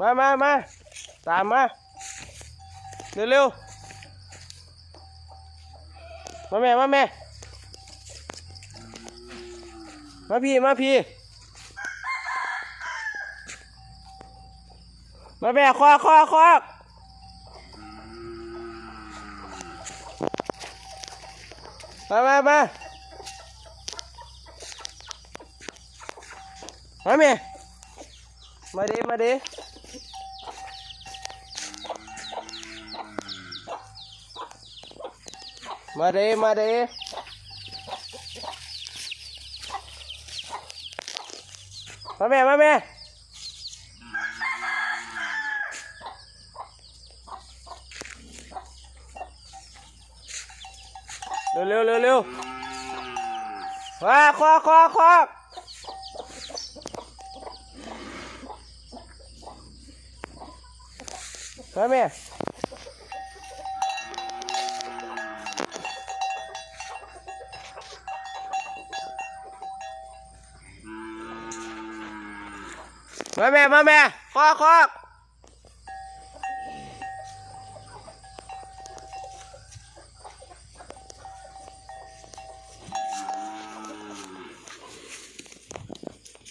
มามามาตามมาเร็วเร็วมาแม่มาแม่มาพี่มาพี่มาแม่ควักควักควักมามามามาแม่มาดิมาดิ Mà đi, mà đi. Má mẹ, má mẹ. Lưu lưu lưu lưu. khoa khoa khoa khoa. Má mẹ. มาแม่มาแม่คอกคอก